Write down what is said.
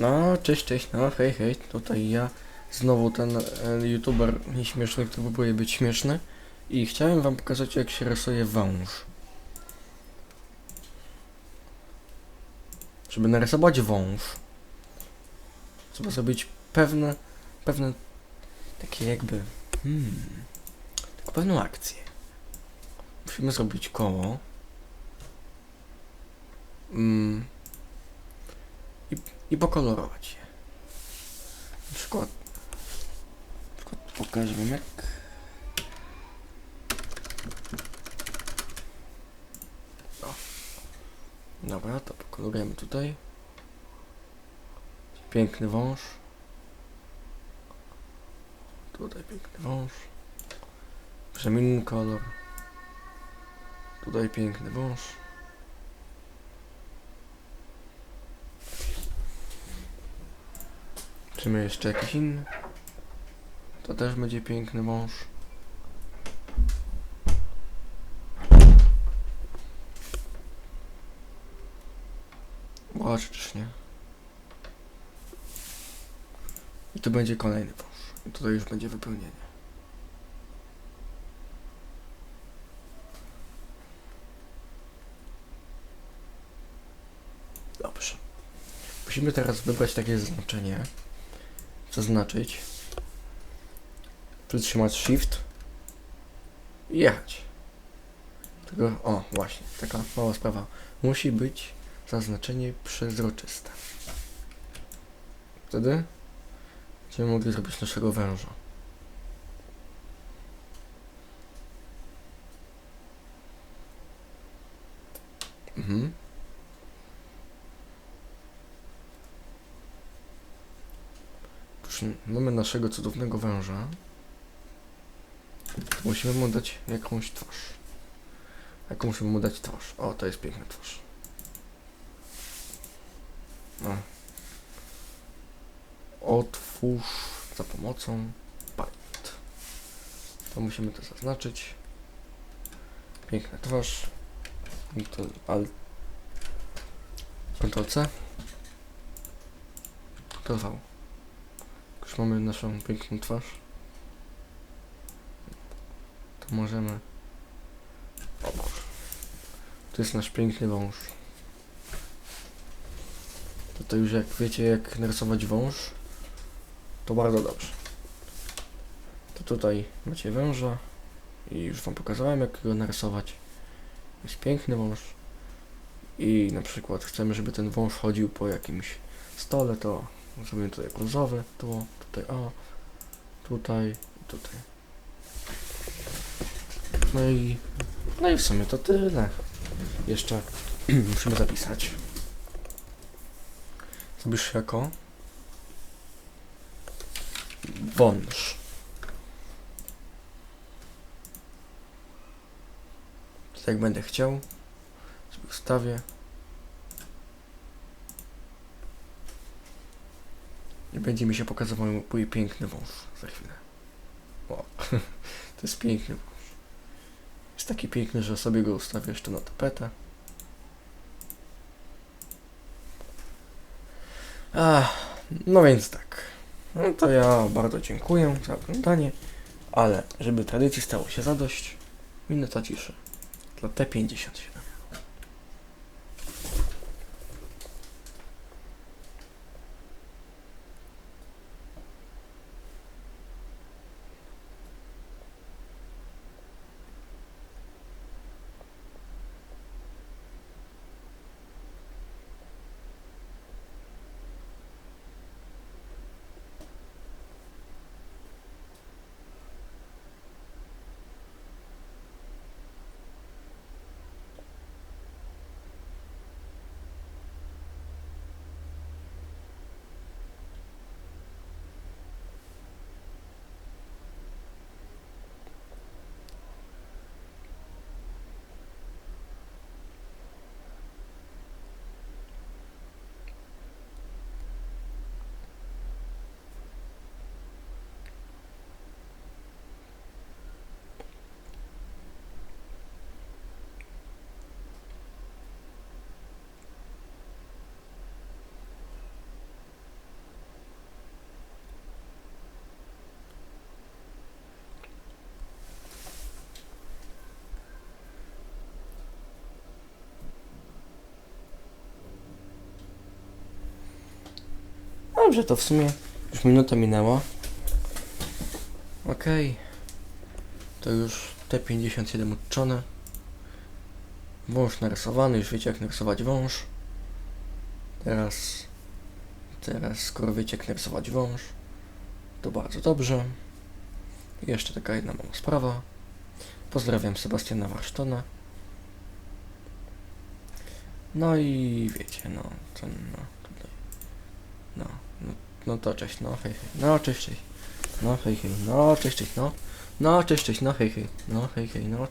No, cześć, cześć, no hej, hej, tutaj ja, znowu ten e, youtuber nieśmieszny, który próbuje być śmieszny i chciałem wam pokazać jak się rysuje wąż. Żeby narysować wąż, trzeba zrobić pewne, pewne, takie jakby, hmm, taką pewną akcję. Musimy zrobić koło. Mm, i, pokolorować je. Na przykład, na przykład pokażę wam jak. O. Dobra, to pokolorujemy tutaj. Piękny wąż. Tutaj piękny wąż. Przemienny kolor. Tutaj piękny wąż. Czy my jeszcze jakiś inny? To też będzie piękny. Ładnie, czyż nie? I to będzie kolejny wąż. I tutaj już będzie wypełnienie. Dobrze. Musimy teraz wybrać takie zaznaczenie. Zaznaczyć. Przytrzymać Shift. I jechać. Tylko, o, właśnie, taka mała sprawa. Musi być zaznaczenie przezroczyste. Wtedy będziemy mogli zrobić naszego węża. Mhm. Mamy naszego cudownego węża. Musimy mu dać jakąś twarz. Jaką musimy mu dać twarz? O, to jest piękna twarz. No. Otwórz za pomocą paint. To musimy to zaznaczyć. Piękna twarz. Ctrl Alt. Ctrl C. Ctrl V. Już mamy naszą piękną twarz. To możemy... To jest nasz piękny wąż. To już jak wiecie jak narysować wąż, to bardzo dobrze. To tutaj macie węża i już wam pokazałem jak go narysować. Jest piękny wąż i na przykład chcemy, żeby ten wąż chodził po jakimś stole, to zrobimy tutaj brązowy, tu, tutaj o, tutaj tutaj. No i, no i w sumie to tyle. Jeszcze musimy zapisać. Zrobisz jako wąż. Tak jak będę chciał, sobie ustawię. Będzie mi się pokazywał mój piękny wąż za chwilę. O, to jest piękny wąż. Jest taki piękny, że sobie go ustawię jeszcze na tapetę. Ach, no więc tak. No to ja bardzo dziękuję za oglądanie, ale żeby tradycji stało się zadość, minuta ciszy dla T57. Dobrze, to w sumie już minuta minęła. Okej. To już T57 uczone. Wąż narysowany, już wiecie jak narysować wąż. Teraz, teraz skoro wiecie jak narysować wąż, to bardzo dobrze. Jeszcze taka jedna mała sprawa. Pozdrawiam Sebastiana Warsztona. No i wiecie, no, to, no, tutaj, no, no, no to cześć, no hej, hej, no cześć, cześć, no hej, hej, no cześć, cześć, no, no cześć, cześć, no hej, hej, no hej, hej, no